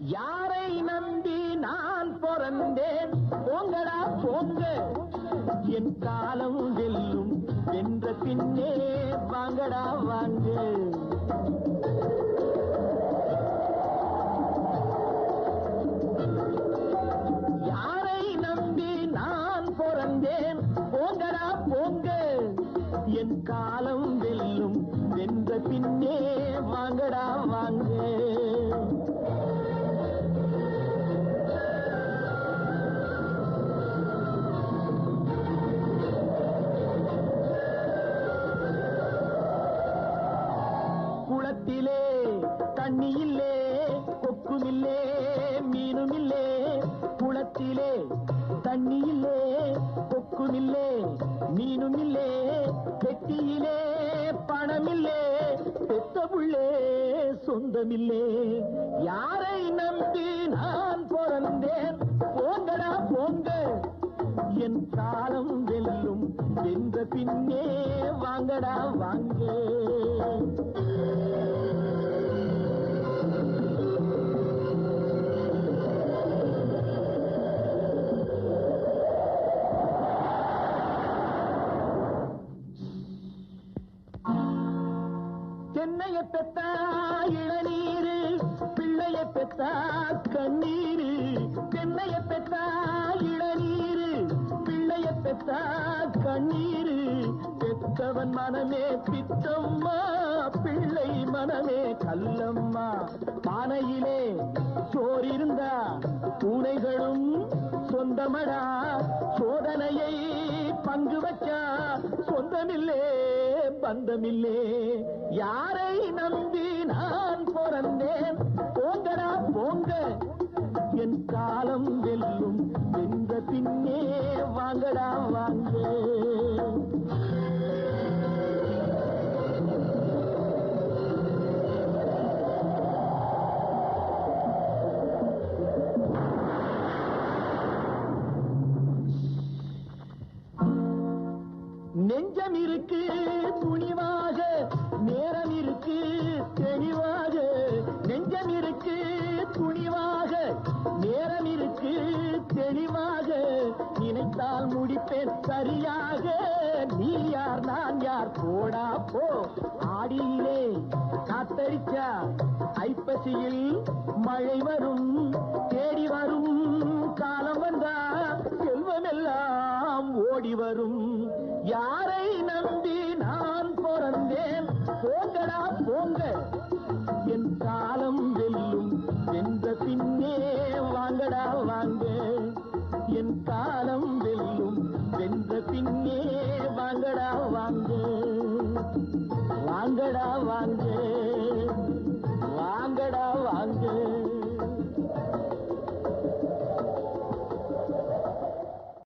யாரை நம்பி நான் பிறந்தேன்? போங்கடா போங்க. என் காலம் வெல்லும் வென்ற பின்னே வாங்கடா வாங்க. யாரை நம்பி நான் பிறந்தேன்? போங்கடா போங்க. என் காலம் வெல்லும் வென்ற பின்னே வாங்கடா வாங்க. குளத்திலே தண்ணி இல்லே கொக்குமில்லே மீனுமில்லே குளத்திலே தண்ணி இல்லே கொக்குமில்லே மீனுமில்லே பெட்டியிலே பணமில்லே பெத்த புள்ளே சொந்தமில்லே. யாரை நம்பி நான் பிறந்தேன்? போங்கடா போங்க. என் காலம் வெல்லும் என்ற பின்னே வாங்கடா வாங்க. என்னைய பெத்தா இளநீரு பிள்ளைய பெத்தா கண்ணீரு என்னைய பெத்தா இளநீரு பிள்ளைய பெத்தா கண்ணீரு. பெத்தவன் மனமே பித்தம்மா பிள்ளை மனமே கல்லம்மா. பானையிலே சோறிருந்தா பூனைகளும் சொந்தமடா சோதனையை பங்கு வச்சா சொந்தமில்லே. பந்தமில்லே. யாரை நம்பி நான் பிறந்தேன்? போங்கடா போங்க. என் காலம் வெல்லும். வென்ற பின்னே வாங்கடா வாங்க. நெஞ்சம் இருக்கு துணிவாக நேரம் இருக்கு தெளிவாக. நெஞ்சம் இருக்கு துணிவாக நேரம் இருக்கு தெளிவாக. நினைத்தால் முடிப்பேன் சரியாக. நீ யார் நான் யார்? போடா போ. ஆடியிலே காத்தடிச்சா ஐப்பசியில் மழை வரும் தேடி வரும். காலம் வந்தா செல்வமெல்லாம் ஓடி வரும். யார் வென்ற வாங்கடா வாங்க. என் காலம் வெல்லும் வென்ற பின்னே வாங்கடா வாங்க. வாங்கடா வாங்க.